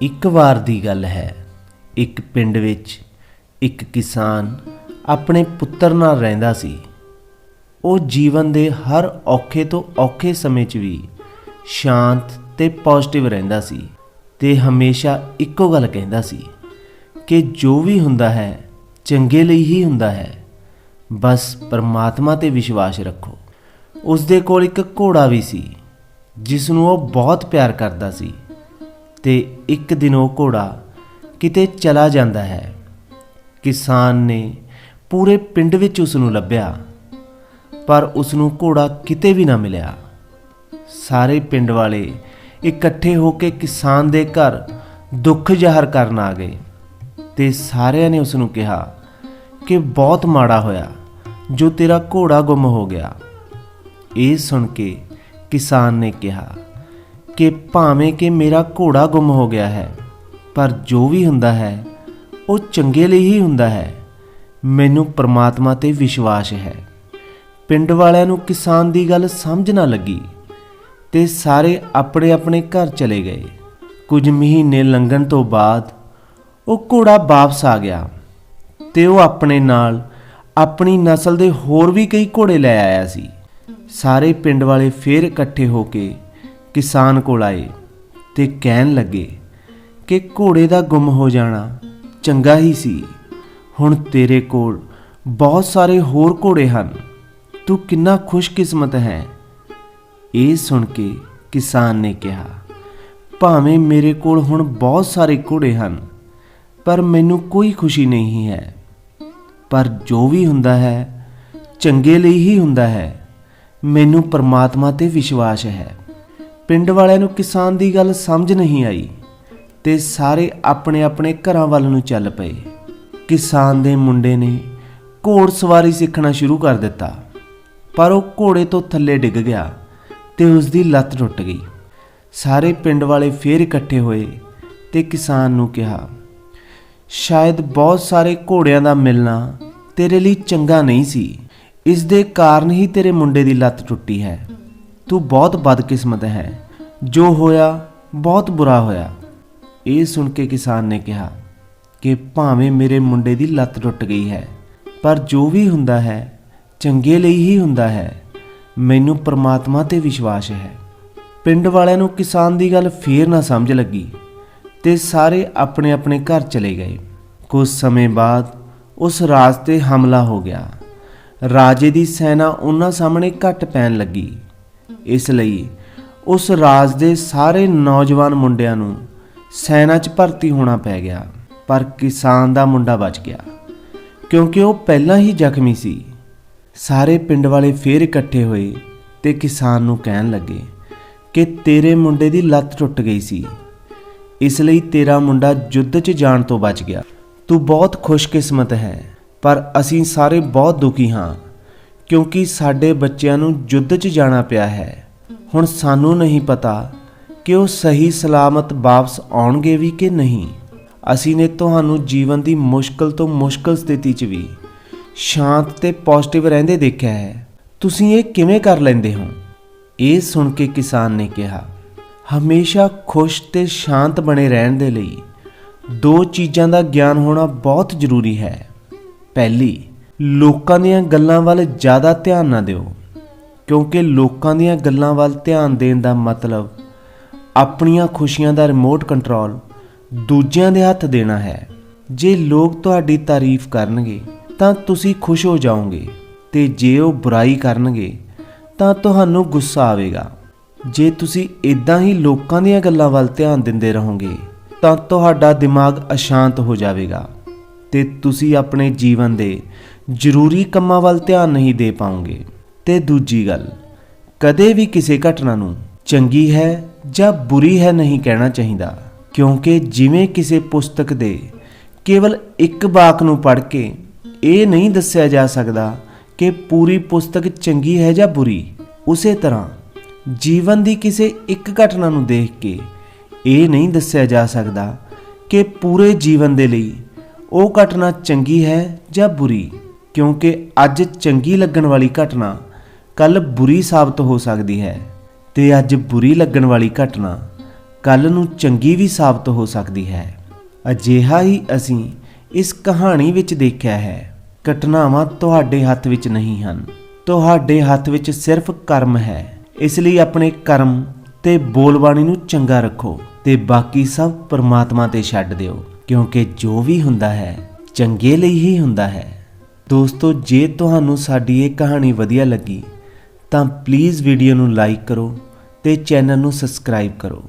ਇੱਕ ਵਾਰ ਦੀ ਗੱਲ ਹੈ। ਇੱਕ ਪਿੰਡ ਵਿੱਚ ਇੱਕ ਕਿਸਾਨ ਆਪਣੇ ਪੁੱਤਰ ਨਾਲ ਰਹਿੰਦਾ ਸੀ। ਉਹ ਜੀਵਨ ਦੇ ਹਰ ਔਖੇ ਤੋਂ ਔਖੇ ਸਮੇਂ 'ਚ ਵੀ ਸ਼ਾਂਤ ਤੇ ਪੋਜ਼ਿਟਿਵ ਰਹਿੰਦਾ ਸੀ ਤੇ ਹਮੇਸ਼ਾ ਇੱਕੋ ਗੱਲ ਕਹਿੰਦਾ ਸੀ ਕਿ ਜੋ ਵੀ ਹੁੰਦਾ ਹੈ, ਚੰਗੇ ਲਈ ਹੀ ਹੁੰਦਾ ਹੈ। ਬਸ ਪਰਮਾਤਮਾ ਤੇ ਵਿਸ਼ਵਾਸ ਰੱਖੋ। ਉਸ ਦੇ ਕੋਲ ਇੱਕ ਘੋੜਾ ਵੀ ਸੀ ਜਿਸ ਨੂੰ ਉਹ ਬਹੁਤ ਪਿਆਰ ਕਰਦਾ ਸੀ। ਤੇ ਇੱਕ ਦਿਨ ਉਹ ਘੋੜਾ ਕਿਤੇ ਚਲਾ ਜਾਂਦਾ ਹੈ। ਕਿਸਾਨ ਨੇ ਪੂਰੇ ਪਿੰਡ ਵਿੱਚ ਉਸ ਨੂੰ ਲੱਭਿਆ, ਪਰ ਉਸ ਨੂੰ ਘੋੜਾ ਕਿਤੇ ਵੀ ਨਾ ਮਿਲਿਆ। ਸਾਰੇ ਪਿੰਡ ਵਾਲੇ ਇਕੱਠੇ ਹੋ ਕੇ ਕਿਸਾਨ ਦੇ ਘਰ ਦੁੱਖ ਜ਼ਾਹਰ ਕਰਨ ਆ ਗਏ ਤੇ ਸਾਰਿਆਂ ਨੇ ਉਸ ਨੂੰ ਕਿਹਾ ਕਿ ਬਹੁਤ ਮਾੜਾ ਹੋਇਆ, ਜੋ ਤੇਰਾ ਘੋੜਾ ਗੁੰਮ ਹੋ ਗਿਆ। ਇਹ ਸੁਣ ਕੇ ਕਿਸਾਨ ਨੇ ਕਿਹਾ ਕਿ ਭਾਵੇਂ ਕਿ ਮੇਰਾ ਘੋੜਾ ਗੁੰਮ ਹੋ ਗਿਆ ਹੈ, ਪਰ ਜੋ ਵੀ ਹੁੰਦਾ ਹੈ, ਉਹ ਚੰਗੇ ਲਈ ਹੀ ਹੁੰਦਾ ਹੈ। ਮੈਨੂੰ ਪ੍ਰਮਾਤਮਾ ਤੇ ਵਿਸ਼ਵਾਸ ਹੈ। ਪਿੰਡ ਵਾਲਿਆਂ ਨੂੰ ਕਿਸਾਨ ਦੀ ਗੱਲ ਸਮਝ ਨਾ ਲੱਗੀ ਤੇ ਸਾਰੇ ਆਪਣੇ ਆਪਣੇ ਘਰ ਚਲੇ ਗਏ। ਕੁਝ ਮਹੀਨੇ ਲੰਘਣ ਤੋਂ ਬਾਅਦ ਉਹ ਘੋੜਾ ਵਾਪਸ ਆ ਗਿਆ ਤੇ ਉਹ ਆਪਣੇ ਨਾਲ ਆਪਣੀ ਨਸਲ ਦੇ ਹੋਰ ਵੀ ਕਈ ਘੋੜੇ ਲੈ ਆਇਆ ਸੀ। ਸਾਰੇ ਪਿੰਡ ਵਾਲੇ ਫੇਰ ਇਕੱਠੇ ਹੋ ਕੇ ਕਿਸਾਨ ਕੋਲ ਆਏ ਤੇ ਕਹਿਣ ਲੱਗੇ ਕਿ ਘੋੜੇ ਦਾ ਗੁੰਮ ਹੋ ਜਾਣਾ ਚੰਗਾ ਹੀ ਸੀ। ਹੁਣ ਤੇਰੇ ਕੋਲ ਬਹੁਤ ਸਾਰੇ ਹੋਰ ਘੋੜੇ ਹਨ। ਤੂੰ ਕਿੰਨਾ ਖੁਸ਼ਕਿਸਮਤ ਹੈ। ਇਹ ਸੁਣ ਕੇ ਕਿਸਾਨ ਨੇ ਕਿਹਾ, ਭਾਵੇਂ ਮੇਰੇ ਕੋਲ ਹੁਣ ਬਹੁਤ ਸਾਰੇ ਘੋੜੇ ਹਨ, ਪਰ ਮੈਨੂੰ ਕੋਈ ਖੁਸ਼ੀ ਨਹੀਂ ਹੈ। ਪਰ ਜੋ ਵੀ ਹੁੰਦਾ ਹੈ, ਚੰਗੇ ਲਈ ਹੀ ਹੁੰਦਾ ਹੈ। ਮੈਨੂੰ ਪਰਮਾਤਮਾ ਤੇ ਵਿਸ਼ਵਾਸ ਹੈ। ਪਿੰਡ ਵਾਲਿਆਂ ਨੂੰ ਕਿਸਾਨ ਦੀ ਗੱਲ ਸਮਝ ਨਹੀਂ ਆਈ ਤੇ ਸਾਰੇ ਆਪਣੇ ਆਪਣੇ ਘਰਾਂ ਵੱਲ ਨੂੰ ਚੱਲ ਪਏ। ਕਿਸਾਨ ਦੇ ਮੁੰਡੇ ਨੇ ਘੋੜ ਸਵਾਰੀ ਸਿੱਖਣਾ ਸ਼ੁਰੂ ਕਰ ਦਿੱਤਾ, ਪਰ ਉਹ ਘੋੜੇ ਤੋਂ ਥੱਲੇ ਡਿੱਗ ਗਿਆ ਤੇ ਉਸ ਦੀ ਲੱਤ ਟੁੱਟ ਗਈ। ਸਾਰੇ ਪਿੰਡ ਵਾਲੇ ਫੇਰ ਇਕੱਠੇ ਹੋਏ ਤੇ ਕਿਸਾਨ ਨੂੰ ਕਿਹਾ, ਸ਼ਾਇਦ ਬਹੁਤ ਸਾਰੇ ਘੋੜਿਆਂ ਦਾ ਮਿਲਣਾ ਤੇਰੇ ਲਈ ਚੰਗਾ ਨਹੀਂ ਸੀ। ਇਸ ਦੇ ਕਾਰਨ ਹੀ ਤੇਰੇ ਮੁੰਡੇ ਦੀ ਲੱਤ ਟੁੱਟੀ ਹੈ। ਤੂੰ ਬਹੁਤ ਬਦਕਿਸਮਤ ਹੈ। ਜੋ ਹੋਇਆ, ਬਹੁਤ ਬੁਰਾ ਹੋਇਆ। ਇਹ ਸੁਣ ਕੇ ਕਿਸਾਨ ਨੇ ਕਿਹਾ ਕਿ ਭਾਵੇਂ ਮੇਰੇ ਮੁੰਡੇ ਦੀ ਲੱਤ ਟੁੱਟ ਗਈ ਹੈ, ਪਰ ਜੋ ਵੀ ਹੁੰਦਾ ਹੈ, ਚੰਗੇ ਲਈ ਹੀ ਹੁੰਦਾ ਹੈ। ਮੈਨੂੰ ਪਰਮਾਤਮਾ ਤੇ ਵਿਸ਼ਵਾਸ ਹੈ। ਪਿੰਡ ਵਾਲਿਆਂ ਨੂੰ ਕਿਸਾਨ ਦੀ ਗੱਲ ਫੇਰ ਨਾ ਸਮਝ ਲੱਗੀ ਤੇ ਸਾਰੇ ਆਪਣੇ ਆਪਣੇ ਘਰ ਚਲੇ ਗਏ। ਕੁਝ ਸਮੇਂ ਬਾਅਦ ਉਸ ਰਾਜ ਤੇ ਹਮਲਾ ਹੋ ਗਿਆ। ਰਾਜੇ ਦੀ ਸੈਨਾ ਉਹਨਾਂ ਸਾਹਮਣੇ ਘਟ ਪੈਣ ਲੱਗੀ। ਇਸ ਲਈ ਉਸ ਰਾਜ ਦੇ ਸਾਰੇ ਨੌਜਵਾਨ ਮੁੰਡਿਆਂ ਨੂੰ ਸੈਨਾ 'ਚ ਭਰਤੀ ਹੋਣਾ ਪੈ ਗਿਆ, ਪਰ ਕਿਸਾਨ ਦਾ ਮੁੰਡਾ ਬਚ ਗਿਆ। ਕਿਉਂਕਿ ਉਹ ਪਹਿਲਾਂ ਹੀ ਜ਼ਖਮੀ ਸੀ। ਸਾਰੇ ਪਿੰਡ ਵਾਲੇ ਫੇਰ ਇਕੱਠੇ ਹੋਏ ਤੇ ਕਿਸਾਨ ਨੂੰ ਕਹਿਣ ਲੱਗੇ ਕਿ ਤੇਰੇ ਮੁੰਡੇ ਦੀ ਲੱਤ ਟੁੱਟ ਗਈ ਸੀ। ਇਸ ਲਈ ਤੇਰਾ ਮੁੰਡਾ ਯੁੱਧ 'ਚ ਜਾਣ ਤੋਂ ਬਚ ਗਿਆ। ਤੂੰ ਬਹੁਤ ਖੁਸ਼ਕਿਸਮਤ ਹੈ, ਪਰ ਅਸੀਂ ਸਾਰੇ ਬਹੁਤ ਦੁਖੀ ਹਾਂ। ਕਿਉਂਕਿ ਸਾਡੇ ਬੱਚਿਆਂ ਨੂੰ ਯੁੱਧ 'ਚ ਜਾਣਾ ਪਿਆ ਹੈ। ਹੁਣ ਸਾਨੂੰ ਨਹੀਂ ਪਤਾ ਕਿ ਉਹ ਸਹੀ ਸਲਾਮਤ ਵਾਪਸ ਆਉਣਗੇ ਵੀ ਕਿ ਨਹੀਂ। ਅਸੀਂ ਨੇ ਤੁਹਾਨੂੰ ਜੀਵਨ ਦੀ ਮੁਸ਼ਕਲ ਤੋਂ ਮੁਸ਼ਕਲ ਸਥਿਤੀ 'ਚ ਵੀ ਸ਼ਾਂਤ ਤੇ ਪੋਜ਼ਿਟਿਵ ਰਹਿੰਦੇ ਦੇਖਿਆ ਹੈ। ਤੁਸੀਂ ਇਹ ਕਿਵੇਂ ਕਰ ਲੈਂਦੇ ਹੋ? ਇਹ ਸੁਣ ਕੇ ਕਿਸਾਨ ਨੇ ਕਿਹਾ, ਹਮੇਸ਼ਾ ਖੁਸ਼ ਤੇ ਸ਼ਾਂਤ ਬਣੇ ਰਹਿਣ ਦੇ ਲਈ ਦੋ ਚੀਜ਼ਾਂ ਦਾ ਗਿਆਨ ਹੋਣਾ ਬਹੁਤ ਜ਼ਰੂਰੀ ਹੈ। ਪਹਿਲੀ ਲੋਕਾਂ ਦੀਆਂ ਗੱਲਾਂ ਵੱਲ ਜ਼ਿਆਦਾ ਧਿਆਨ ਨਾ ਦਿਓ। ਕਿਉਂਕਿ ਲੋਕਾਂ ਦੀਆਂ ਗੱਲਾਂ ਵੱਲ ਧਿਆਨ ਦੇਣ ਦਾ ਮਤਲਬ ਆਪਣੀਆਂ ਖੁਸ਼ੀਆਂ ਦਾ ਰਿਮੋਟ ਕੰਟਰੋਲ ਦੂਜਿਆਂ ਦੇ ਹੱਥ ਦੇਣਾ ਹੈ। ਜੇ ਲੋਕ ਤੁਹਾਡੀ ਤਾਰੀਫ ਕਰਨਗੇ, ਤਾਂ ਤੁਸੀਂ ਖੁਸ਼ ਹੋ ਜਾਓਗੇ ਤੇ ਜੇ ਉਹ ਬੁਰਾਈ ਕਰਨਗੇ, ਤਾਂ ਤੁਹਾਨੂੰ ਗੁੱਸਾ ਆਵੇਗਾ। ਜੇ ਤੁਸੀਂ ਇਦਾਂ ਹੀ ਲੋਕਾਂ ਦੀਆਂ ਗੱਲਾਂ ਵੱਲ ਧਿਆਨ ਦਿੰਦੇ ਰਹੋਗੇ, ਤਾਂ ਤੁਹਾਡਾ ਦਿਮਾਗ ਅਸ਼ਾਂਤ ਹੋ ਜਾਵੇਗਾ ਤੇ ਤੁਸੀਂ ਆਪਣੇ ਜੀਵਨ ਦੇ ਜ਼ਰੂਰੀ ਕੰਮਾਂ ਵੱਲ ਧਿਆਨ ਨਹੀਂ ਦੇ ਪਾਉਂਗੇ। ਤੇ ਦੂਜੀ ਗੱਲ, ਕਦੇ ਵੀ ਕਿਸੇ ਘਟਨਾ ਨੂੰ ਚੰਗੀ ਹੈ ਜਾਂ ਬੁਰੀ ਹੈ ਨਹੀਂ ਕਹਿਣਾ ਚਾਹੀਦਾ, ਕਿਉਂਕਿ ਜਿਵੇਂ ਕਿਸੇ ਪੁਸਤਕ ਦੇ ਕੇਵਲ ਇੱਕ ਬਾਕ ਨੂੰ ਪੜ੍ਹ ਕੇ ਇਹ ਨਹੀਂ ਦੱਸਿਆ ਜਾ ਸਕਦਾ ਕਿ ਪੂਰੀ ਪੁਸਤਕ ਚੰਗੀ ਹੈ ਜਾਂ ਬੁਰੀ, ਉਸੇ ਤਰ੍ਹਾਂ ਜੀਵਨ ਦੀ ਕਿਸੇ ਇੱਕ ਘਟਨਾ ਨੂੰ ਦੇਖ ਕੇ ਇਹ ਨਹੀਂ ਦੱਸਿਆ ਜਾ ਸਕਦਾ ਕਿ ਪੂਰੇ ਜੀਵਨ ਦੇ ਲਈ ਉਹ ਘਟਨਾ ਚੰਗੀ ਹੈ ਜਾਂ ਬੁਰੀ। ਕਿਉਂਕਿ ਅੱਜ ਚੰਗੀ ਲੱਗਣ ਵਾਲੀ ਘਟਨਾ ਕੱਲ ਬੁਰੀ ਸਾਬਤ ਹੋ ਸਕਦੀ ਹੈ ਤੇ ਅੱਜ ਬੁਰੀ ਲੱਗਣ ਵਾਲੀ ਘਟਨਾ ਕੱਲ ਨੂੰ ਚੰਗੀ ਵੀ ਸਾਬਤ ਹੋ ਸਕਦੀ ਹੈ। ਅਜਿਹਾ ਹੀ ਅਸੀਂ ਇਸ ਕਹਾਣੀ ਵਿੱਚ ਦੇਖਿਆ ਹੈ। ਘਟਨਾਵਾਂ ਤੁਹਾਡੇ ਹੱਥ ਵਿੱਚ ਨਹੀਂ ਹਨ। ਤੁਹਾਡੇ ਹੱਥ ਵਿੱਚ ਸਿਰਫ ਕਰਮ ਹੈ। ਇਸ ਲਈ ਆਪਣੇ ਕਰਮ ਤੇ ਬੋਲਬਾਣੀ ਨੂੰ ਚੰਗਾ ਰੱਖੋ ਤੇ ਬਾਕੀ ਸਭ ਪਰਮਾਤਮਾ ਤੇ ਛੱਡ ਦਿਓ। ਕਿਉਂਕਿ ਜੋ ਵੀ ਹੁੰਦਾ ਹੈ, ਚੰਗੇ ਲਈ ਹੀ ਹੁੰਦਾ ਹੈ। ਦੋਸਤੋ, ਜੇ ਤੁਹਾਨੂੰ ਸਾਡੀ ਇਹ ਕਹਾਣੀ ਵਧੀਆ ਲੱਗੀ, ਤਾਂ ਪਲੀਜ਼ ਵੀਡੀਓ ਨੂੰ ਲਾਈਕ ਕਰੋ ਤੇ ਚੈਨਲ ਨੂੰ ਸਬਸਕ੍ਰਾਈਬ ਕਰੋ।